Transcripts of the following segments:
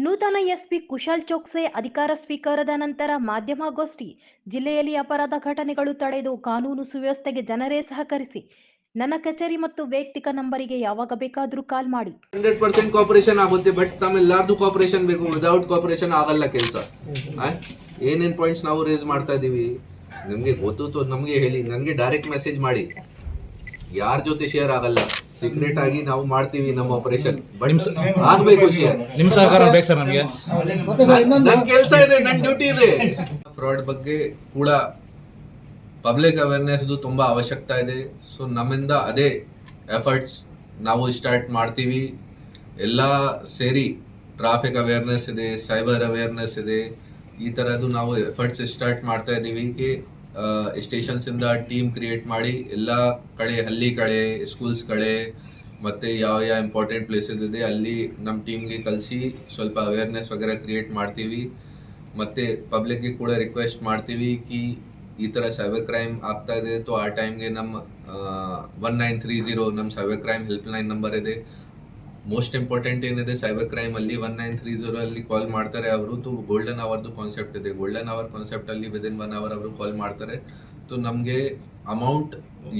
ನೂತನ ಎಸ್ಪಿ ಕುಶಾಲ್ ಚೋಕ್ಸೆ ಅಧಿಕಾರ ಸ್ವೀಕಾರದ ನಂತರ ಮಾಧ್ಯಮಗೋಷ್ಠಿ ಜಿಲ್ಲೆಯಲ್ಲಿ ಅಪರಾಧ ಘಟನೆಗಳು ತಡೆದು ಕಾನೂನು ಸುವ್ಯವಸ್ಥೆಗೆ ಜನರೇ ಸಹಕರಿಸಿ ನನ್ನ ಕಚೇರಿ ಮತ್ತು ವೈಯಕ್ತಿಕ ನಂಬರಿಗೆ ಯಾವಾಗ ಬೇಕಾದರೂ ಕಾಲ್ ಮಾಡಿ. ಹಂಡ್ರೆಡ್ ಪರ್ಸೆಂಟ್ ಕಾಪರೇಷನ್ ಆಗುತ್ತೆ ಬಟ್ ತಮ್ಮೆಲ್ಲಾರ್ದು ಕಾಪರೇಷನ್ ಬೇಕು ವಿದೌಟ್ ಕಾಪರೇಷನ್ ಆಗಲ್ಲ ಕೆಲಸ. ಏನೇನ್ ಪಾಯಿಂಟ್ಸ್ ನಾವು ರೇಸ್ ಮಾಡ್ತಾ ಇದೀವಿ? ನಿಮ್ಗೆ ಗೊತ್ತು ನಮ್ಗೆ ಹೇಳಿ ನನಗೆ ಡೈರೆಕ್ಟ್ ಮೆಸೇಜ್ ಮಾಡಿ. ಯಾರ ಜೊತೆ ಶೇರ್ ಆಗಲ್ಲ? ಸೀಕ್ರೆಟ್ ಆಗಿ ನಾವು ಮಾಡ್ತೀವಿ ನಮ್ಮ ಆಪರೇಷನ್ ಬಟ್ ಆಗ್ಬೇಕು ಶೇರ್ ನಿಮ್ ಸಹಕಾರ ಬೇಕು ಸರ್ ನಮಗೆ. ಕೆಲಸ ಇದೆ ನನ್ನ ಡ್ಯೂಟಿ ಇದೆ. ಫ್ರಾಡ್ ಬಗ್ಗೆ ಕೂಡ ಪಬ್ಲಿಕ್ ಅವೇರ್ನೆಸ್ದು ತುಂಬಾ ಅವಶ್ಯಕತೆ ಇದೆ. ಸೊ ನಮ್ಮಿಂದ ಅದೇ ಎಫರ್ಟ್ಸ್ ನಾವು ಸ್ಟಾರ್ಟ್ ಮಾಡ್ತೀವಿ. ಎಲ್ಲ ಸೇರಿ ಟ್ರಾಫಿಕ್ ಅವೇರ್ನೆಸ್ ಇದೆ ಸೈಬರ್ ಅವೇರ್ನೆಸ್ ಇದೆ, ಈ ಥರದ್ದು ನಾವು ಎಫರ್ಟ್ಸ್ ಸ್ಟಾರ್ಟ್ ಮಾಡ್ತಾ ಇದ್ದೀವಿ. ಕಿ ಸ್ಟೇಷನ್ಸ್ ಇಂದ ಟೀಮ್ ಕ್ರಿಯೇಟ್ ಮಾಡಿ ಎಲ್ಲ ಕಡೆ, ಹಳ್ಳಿ ಕಡೆ ಸ್ಕೂಲ್ಸ್ ಕಡೆ, ಮತ್ತೆ ಯಾವ ಯಾವ ಇಂಪಾರ್ಟೆಂಟ್ ಪ್ಲೇಸಸ್ ಇದೆ ಅಲ್ಲಿ ನಮ್ಮ ಟೀಮ್ಗೆ ಕಲಿಸಿ ಸ್ವಲ್ಪ ಅವೇರ್ನೆಸ್ ವಗೇರ ಕ್ರಿಯೇಟ್ ಮಾಡ್ತೀವಿ. ಮತ್ತೆ ಪಬ್ಲಿಕ್ಗೆ ಕೂಡ ರಿಕ್ವೆಸ್ಟ್ ಮಾಡ್ತೀವಿ. ಕಿ ಈ ಥರ ಸೈಬರ್ ಕ್ರೈಮ್ ಆಗ್ತಾ ಇದೆ. ಸೊ ಆ ಟೈಮ್ಗೆ ನಮ್ಮ ಒನ್ ನೈನ್ ತ್ರೀ ಜೀರೋ ನಮ್ಮ cyber crime help line number ಇದೆ. ಮೋಸ್ಟ್ ಇಂಪಾರ್ಟೆಂಟ್ ಏನಿದೆ ಸೈಬರ್ ಕ್ರೈಮ್ ಅಲ್ಲಿ ಒನ್ ನೈನ್ ತ್ರೀ ಜೀರೋ ಅಲ್ಲಿ ಕಾಲ್ ಮಾಡ್ತಾರೆ ಅವರು. ತು ಗೋಲ್ಡನ್ ಅವರ್ದು ಕಾನ್ಸೆಪ್ಟ್ ಇದೆ. ಗೋಲ್ಡನ್ ಅವರ್ ಕಾನ್ಸೆಪ್ಟ್ ಅಲ್ಲಿ ವಿದಿನ್ ಒನ್ ಅವರ್ ಅವರು ಕಾಲ್ ಮಾಡ್ತಾರೆ. ಸೊ ನಮಗೆ ಅಮೌಂಟ್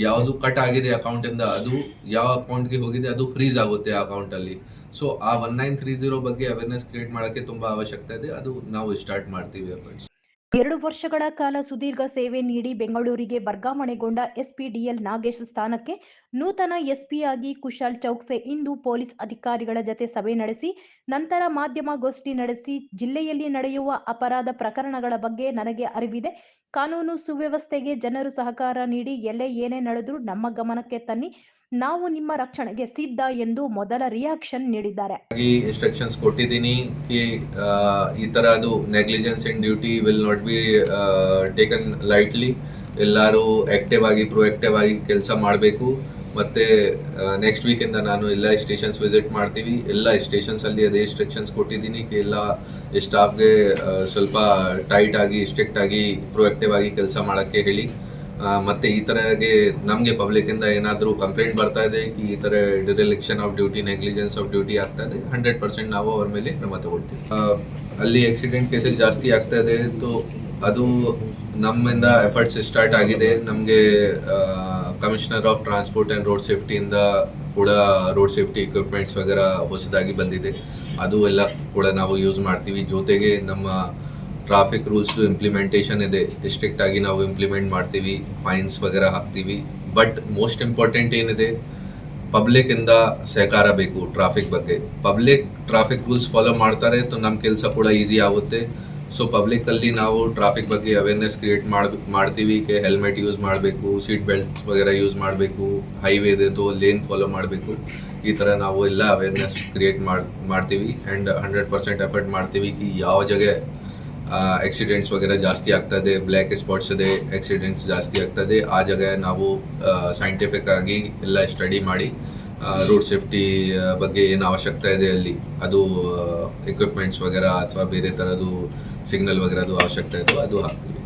ಯಾವುದು ಕಟ್ ಆಗಿದೆ ಅಕೌಂಟ್ ಇಂದ, ಅದು ಯಾವ ಅಕೌಂಟ್ಗೆ ಹೋಗಿದೆ, ಅದು ಫ್ರೀಸ್ ಆಗುತ್ತೆ ಆ ಅಕೌಂಟ್ ಅಲ್ಲಿ. ಸೊ ಆ ಒನ್ ನೈನ್ ತ್ರೀ ಜೀರೋ ಬಗ್ಗೆ ಅವೇರ್ನೆಸ್ ಕ್ರಿಯೇಟ್ ಮಾಡೋಕ್ಕೆ ತುಂಬಾ ಅವಶ್ಯಕತೆ ಇದೆ. ಅದು ನಾವು ಸ್ಟಾರ್ಟ್ ಮಾಡ್ತೀವಿ ಎಫರ್ಟ್ಸ್ ಎರಡು ವರ್ಷಗಳ ಕಾಲ ಸುದೀರ್ಘ ಸೇವೆ ನೀಡಿ ಬೆಂಗಳೂರಿಗೆ ವರ್ಗಾವಣೆಗೊಂಡ ಎಸ್ಪಿಡಿಎಲ್ ನಾಗೇಶ್ ಸ್ಥಾನಕ್ಕೆ ನೂತನ ಎಸ್ಪಿಯಾಗಿ ಕುಶಾಲ್ ಚೌಕ್ಸೆ ಇಂದು ಪೊಲೀಸ್ ಅಧಿಕಾರಿಗಳ ಜತೆ ಸಭೆ ನಡೆಸಿ, ನಂತರ ಮಾಧ್ಯಮಗೋಷ್ಠಿ ನಡೆಸಿ, ಜಿಲ್ಲೆಯಲ್ಲಿ ನಡೆಯುವ ಅಪರಾಧ ಪ್ರಕರಣಗಳ ಬಗ್ಗೆ ನನಗೆ ಅರಿವಿದೆ. ಕಾನೂನು ಸುವ್ಯವಸ್ಥೆಗೆ ಜನರು ಸಹಕಾರ ನೀಡಿ, ಎಲ್ಲೇ ಏನೇ ನಡೆದರೂ ನಮ್ಮ ಗಮನಕ್ಕೆ ತನ್ನಿ. ನಾವು ನಿಮ್ಮ ರಕ್ಷಣೆಗೆ ಸಿದ್ಧ ಎಂದು ಮೊದಲ ರಿಯಾಕ್ಷನ್ ನೀಡಿದ್ದಾರೆ. ಇನ್ಸ್ಟ್ರಕ್ಷನ್ಸ್ ಕೊಟ್ಟಿದ್ದೀನಿ ಈ ತರ ಅದು negligence in duty will not be taken lightly ಎಲ್ಲರೂ ಆಕ್ಟಿವ್ ಆಗಿ ಪ್ರೊಆಕ್ಟಿವ್ ಆಗಿ ಕೆಲಸ ಮಾಡಬೇಕು. ಮತ್ತೆ ನೆಕ್ಸ್ಟ್ ವೀಕಿಂದ ನಾನು ಎಲ್ಲ ಸ್ಟೇಷನ್ಸ್ ವಿಸಿಟ್ ಮಾಡ್ತೀವಿ. ಎಲ್ಲ ಸ್ಟೇಷನ್ಸ್ ಅಲ್ಲಿ ಅದೇ ಇನ್ಸ್ಟ್ರಕ್ಷನ್ಸ್ ಕೊಟ್ಟಿದ್ದೀನಿ. ಎಲ್ಲ ಸ್ಟಾಫ್ಗೆ ಸ್ವಲ್ಪ ಟೈಟ್ ಆಗಿ ಸ್ಟ್ರಿಕ್ಟ್ ಆಗಿ ಪ್ರೊಆಕ್ಟಿವ್ ಆಗಿ ಕೆಲಸ ಮಾಡಕ್ಕೆ ಹೇಳಿ. ಮತ್ತೆ ಈ ತರಗೆ ನಮಗೆ ಪಬ್ಲಿಕ್ ಇಂದ ಏನಾದರೂ ಕಂಪ್ಲೇಂಟ್ ಬರ್ತಾ ಇದೆ ಈ ತರ dereliction of duty negligence of duty ಆಗ್ತಾ ಇದೆ ಹಂಡ್ರೆಡ್ ಪರ್ಸೆಂಟ್ ನಾವು ಅವ್ರ ಮೇಲೆ ಕ್ರಮ ತಗೊಳ್ತೀವಿ. ಅಲ್ಲಿ ಆಕ್ಸಿಡೆಂಟ್ ಕೇಸಸ್ ಜಾಸ್ತಿ ಆಗ್ತಾ ಇದೆ ಸೊ ಅದು ನಮ್ಮಿಂದ ಎಫರ್ಟ್ಸ್ ಸ್ಟಾರ್ಟ್ ಆಗಿದೆ. ನಮಗೆ commissioner of transport and road ಸೇಫ್ಟಿಯಿಂದ ಕೂಡ ರೋಡ್ ಸೇಫ್ಟಿ ಇಕ್ವಿಪ್ಮೆಂಟ್ಸ್ ವಗೇರ ಹೊಸದಾಗಿ ಬಂದಿದೆ. ಅದು ಎಲ್ಲ ಕೂಡ ನಾವು ಯೂಸ್ ಮಾಡ್ತೀವಿ. ಜೊತೆಗೆ ನಮ್ಮ ಟ್ರಾಫಿಕ್ ರೂಲ್ಸ್ ಇಂಪ್ಲಿಮೆಂಟೇಷನ್ ಇದೆ. ಸ್ಟ್ರಿಕ್ಟ್ ಆಗಿ ನಾವು ಇಂಪ್ಲಿಮೆಂಟ್ ಮಾಡ್ತೀವಿ ಫೈನ್ಸ್ ವಗೇರ ಹಾಕ್ತೀವಿ. ಬಟ್ ಮೋಸ್ಟ್ ಇಂಪಾರ್ಟೆಂಟ್ ಏನಿದೆ ಪಬ್ಲಿಕ್ ಇಂದ ಸಹಕಾರ ಬೇಕು ಟ್ರಾಫಿಕ್ ಬಗ್ಗೆ. ಪಬ್ಲಿಕ್ ಟ್ರಾಫಿಕ್ ರೂಲ್ಸ್ ಫಾಲೋ ಮಾಡ್ತಾರೆ ನಮ್ಮ ಕೆಲಸ ಕೂಡ ಈಸಿ ಆಗುತ್ತೆ. ಸೊ ಪಬ್ಲಿಕ್ ಅಲ್ಲಿ ನಾವು ಟ್ರಾಫಿಕ್ ಬಗ್ಗೆ ಅವೇರ್ನೆಸ್ ಕ್ರಿಯೇಟ್ ಮಾಡ್, ಮಾಡ್ತೀವಿ. ಕೆ ಹೆಲ್ಮೆಟ್ ಯೂಸ್ ಮಾಡಬೇಕು ಸೀಟ್ ಬೆಲ್ಟ್ಸ್ ವಗೇರ ಯೂಸ್ ಮಾಡಬೇಕು ಹೈವೇ ಇದೆ ತೋ ಲೇನ್ ಫಾಲೋ ಮಾಡಬೇಕು. ಈ ಥರ ನಾವು ಎಲ್ಲ ಅವೇರ್ನೆಸ್ ಕ್ರಿಯೇಟ್ ಮಾಡಿ, ಮಾಡ್ತೀವಿ. ಆ್ಯಂಡ್ ಹಂಡ್ರೆಡ್ ಪರ್ಸೆಂಟ್ ಎಫರ್ಟ್ ಮಾಡ್ತೀವಿ. ಯಾವ ಜಾಗ ಆಕ್ಸಿಡೆಂಟ್ಸ್ ವಗೇರೆ ಜಾಸ್ತಿ ಆಗ್ತದೆ ಬ್ಲ್ಯಾಕ್ ಸ್ಪಾಟ್ಸ್ ಇದೆ ಆಕ್ಸಿಡೆಂಟ್ಸ್ ಜಾಸ್ತಿ ಆಗ್ತದೆ. ಆ ಜಾಗ ನಾವು ಸೈಂಟಿಫಿಕ್ ಆಗಿ ಎಲ್ಲ ಸ್ಟಡಿ ಮಾಡಿ ರೋಡ್ ಸೇಫ್ಟಿ ಬಗ್ಗೆ ಏನು ಅವಶ್ಯಕತೆ ಇದೆ ಅಲ್ಲಿ, ಅದು ಎಕ್ವಿಪ್ಮೆಂಟ್ಸ್ ವಗೇರ ಅಥವಾ ಬೇರೆ ಥರದ್ದು ಸಿಗ್ನಲ್ ವಗೇರದು ಅವಶ್ಯಕತೆ ಇದೆ, ಅದು ಹಾಕ್ತೀವಿ.